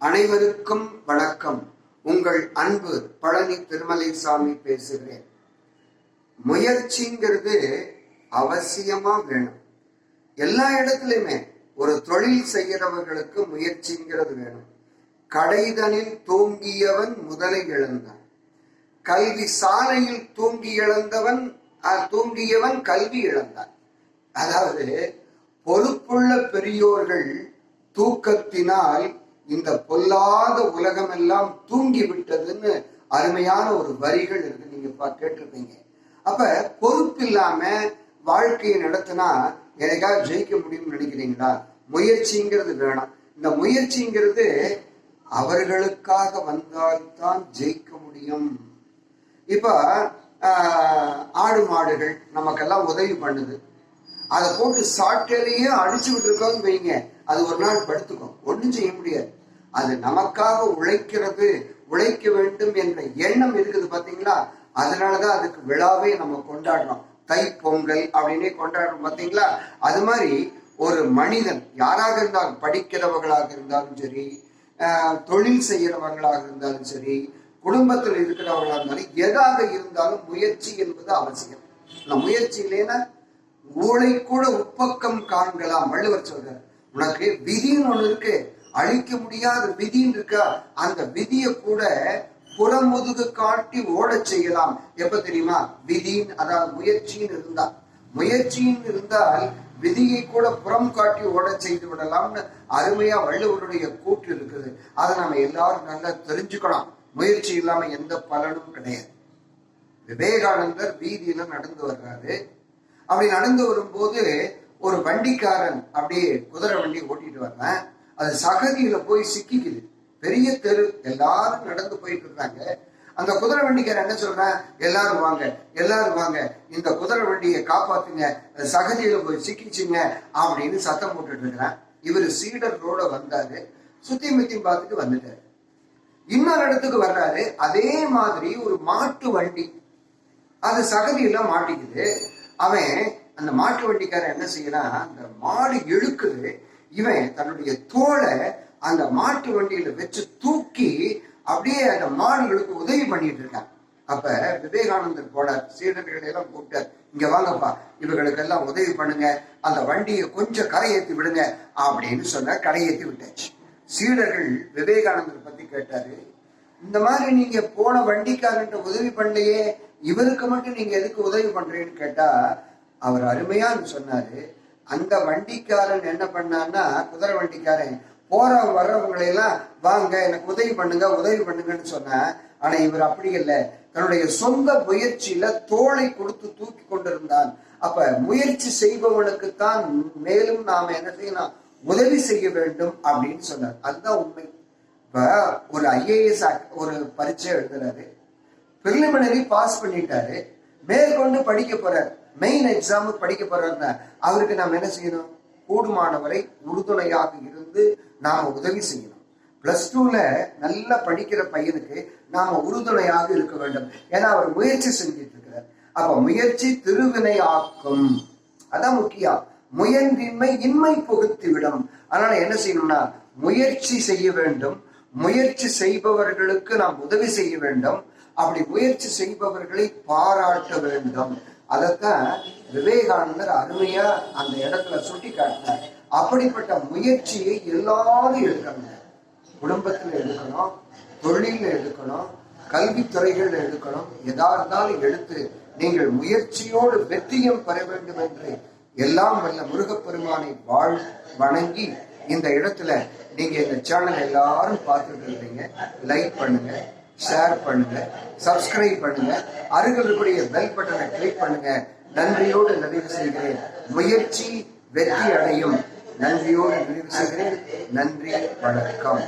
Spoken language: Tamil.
அனைவருக்கும் வணக்கம். உங்கள் அன்பு பழனி திருமலை சாமி பேசுகிறேன். முயற்சிங்கிறது அவசியமா வேணும். எல்லா இடத்துலையுமே ஒரு தொழில் செய்கிறவர்களுக்கு முயற்சிங்கிறது வேணும். கடைதனில் தூங்கியவன் முதலை இழந்தான். கல்வி சாலையில் தூங்கி இழந்தவன் தூங்கியவன் கல்வி இழந்தான். அதாவது பொறுப்புள்ள பெரியோர்கள் தூக்கத்தினால் இந்த பொல்லாத உலகம் எல்லாம் தூங்கி விட்டதுன்னு அருமையான ஒரு வரிகள் இருக்கு. நீங்க பா- கேட்டிருப்பீங்க. அப்ப பொறுப்பு இல்லாம வாழ்க்கையை நடத்தினா எனக்காக ஜெயிக்க முடியும்னு நினைக்கிறீங்களா? முயற்சிங்கிறது வேணாம். இந்த முயற்சிங்கிறது அவர்களுக்காக வந்தால்தான் ஜெயிக்க முடியும். இப்ப ஆஹ், ஆடு மாடுகள் நமக்கெல்லாம் உதவி பண்ணுது. அதை போட்டு சாட்டையிலேயே அடிச்சு விட்டுருக்கோன்னு வைங்க. அது ஒரு நாள் படுத்துக்கும். ஒண்ணும் செய்ய முடியாது. அது நமக்காக உழைக்கிறது உழைக்க வேண்டும் என்ற எண்ணம் இருக்குது பாத்தீங்களா? அதனாலதான் அதுக்கு விழாவே நம்ம கொண்டாடுறோம். தை பொங்கல் அப்படின்னே கொண்டாடுறோம் பாத்தீங்களா? அது மாதிரி ஒரு மனிதன் யாராக இருந்தாலும் படிக்கிறவர்களாக இருந்தாலும் சரி தொழில் செய்கிறவர்களாக இருந்தாலும் சரி குடும்பத்தில் இருக்கிறவர்களாக இருந்தாலும் எதாக இருந்தாலும் முயற்சி என்பது அவசியம். இந்த முயற்சி இல்லைன்னா ஊழை கூட உப்பக்கம் காண்கலாம் வள்ளுவர் சொல்றார். உனக்கு விதின்னு ஒண்ணு இருக்கு. அழிக்க முடியாத விதின்னு இருக்கா? அந்த விதியை கூட புறமுதுகு காட்டி ஓடச் செய்யலாம். எப்ப தெரியுமா? விதின் அதாவது முயற்சின்னு இருந்தா. முயற்சின்னு இருந்தால் விதியை கூட புறம் காட்டி ஓடச் செய்து விடலாம்னு அருமையா வள்ளுவருடைய கூற்று இருக்குது. அதை நம்ம எல்லாரும் நல்லா தெரிஞ்சுக்கலாம் முயற்சி இல்லாம எந்த பலனும் கிடையாது. விவேகானந்தர் வீதியில நடந்து வர்றாரு. அப்படி நடந்து வரும்போது ஒரு வண்டிக்காரன் அப்படியே குதிரை வண்டி ஓட்டிட்டு வர்றேன். அது சகதியில போய் சிக்கிக்குது. பெரிய தெரு. எல்லாரும் நடந்து போயிட்டு இருக்காங்க. அந்த குதிரை வண்டிக்கார என்ன சொல்றேன்? எல்லாரும் வாங்க எல்லாரும் வாங்க. இந்த குதிரை வண்டியை காப்பாத்துங்க. சகதியில போய் சிக்கிச்சுங்க அப்படின்னு சத்தம் போட்டுட்டு இருக்கிறேன். இவர் சீடர் ரோட வந்தாரு. சுத்தி முத்தி பார்த்துட்டு வந்துட்டாரு. இன்னொரு இடத்துக்கு வர்றாரு. அதே மாதிரி ஒரு மாட்டு வண்டி. அது சகதியில மாட்டிக்குது. அவன் அந்த மாட்டு வண்டிக்காரன் என்ன செய்யறான்? அந்த மாடு இழுக்குது. இவன் தன்னுடைய தோலை அந்த மாட்டு வண்டியில வச்சு தூக்கி அப்படியே அந்த மாடுகளுக்கு உதவி பண்ணிட்டு இருக்கான். அப்ப விவேகானந்தர் போனார். சீடர்களை எல்லாம் கூப்பிட்டார். இங்க வாங்கப்பா இவர்களுக்கு எல்லாம் உதவி பண்ணுங்க. அந்த வண்டியை கொஞ்சம் கரையேத்தி விடுங்க அப்படின்னு சொன்ன கரையேத்தி விட்டாச்சு. சீடர்கள் விவேகானந்தர் பத்தி கேட்டாரு. இந்த மாதிரி நீங்க போன வண்டிக்காரன்ட்ட உதவி பண்ணலையே இவருக்கு மட்டும் நீங்க எதுக்கு உதவி பண்றீங்கன்னு கேட்டா அவர் அருமையான்னு சொன்னாரு. அந்த வண்டிக்காரன் என்ன பண்ணான்னா குதிரை வண்டிக்காரன் போற வர்றவங்களை எல்லாம் வாங்க எனக்கு உதவி பண்ணுங்க உதவி பண்ணுங்கன்னு சொன்ன ஆனா இவர் அப்படி இல்லை. தன்னுடைய சொந்த முயற்சியில தோலை கொடுத்து தூக்கி கொண்டிருந்தான். அப்ப முயற்சி செய்பவனுக்கு தான் மேலும் நாம என்ன செய்யலாம்? உதவி செய்ய வேண்டும் அப்படின்னு சொன்னார். அதுதான் உண்மை. இப்ப ஒரு ஐஏஎஸ் ஒரு பரீட்சை எழுதுறாரு. பிரிலிமினரி பாஸ் பண்ணிட்டாரு. மேற்கொண்டு படிக்க போறாரு. மெயின் எக்ஸாம் படிக்க போறாருன்னா அவருக்கு நாம் என்ன செய்யணும்? கூடுமானவரை உறுதுணையாக இருந்து நாம உதவி செய்யணும். பிளஸ் டூல நல்லா படிக்கிற பையனுக்கு நாம உறுதுணையாக இருக்க வேண்டும். ஏன்னா அவர் முயற்சி செஞ்சிட்டு இருக்கிறார் அப்ப முயற்சி திருவினை ஆக்கும் அதான் முக்கியம். முயன்றின்மை இன்மை புகுத்தி விடும். அதனால என்ன செய்யணும்னா முயற்சி செய்ய வேண்டும். முயற்சி செய்பவர்களுக்கு நாம் உதவி செய்ய வேண்டும். அப்படி முயற்சி செய்பவர்களை பாராட்ட வேண்டும். அதைத்தான் விவேகானந்தர் அருமையா அந்த இடத்துல சுட்டி காட்டினார். அப்படிப்பட்ட முயற்சியை எல்லாரும் எடுக்கணும். குடும்பத்துல எடுக்கணும் தொழில எடுக்கணும் கல்வித்துறைகள்ல எடுக்கணும். எதா இருந்தாலும் எடுத்து நீங்கள் முயற்சியோடு வெற்றியும் பெற வேண்டும் என்று எல்லாம் வல்ல முருகப்பெருமானை வாழ் வணங்கி இந்த இடத்துல நீங்க இந்த சேனல் எல்லாரும் பார்த்துட்டு இருக்கீங்க. லைக் பண்ணுங்க. ஷேர் பண்ணுங்க சப்ஸ்கிரைப் பண்ணுங்க அருகில் இருக்கக்கூடிய பெல் பட்டனை கிளிக் பண்ணுங்க. நன்றியோடு நிறைவு செய்கிறேன். முயற்சி வெற்றி அடையும். நன்றியோடு நிறைவு செய்கிறேன். நன்றி வணக்கம்.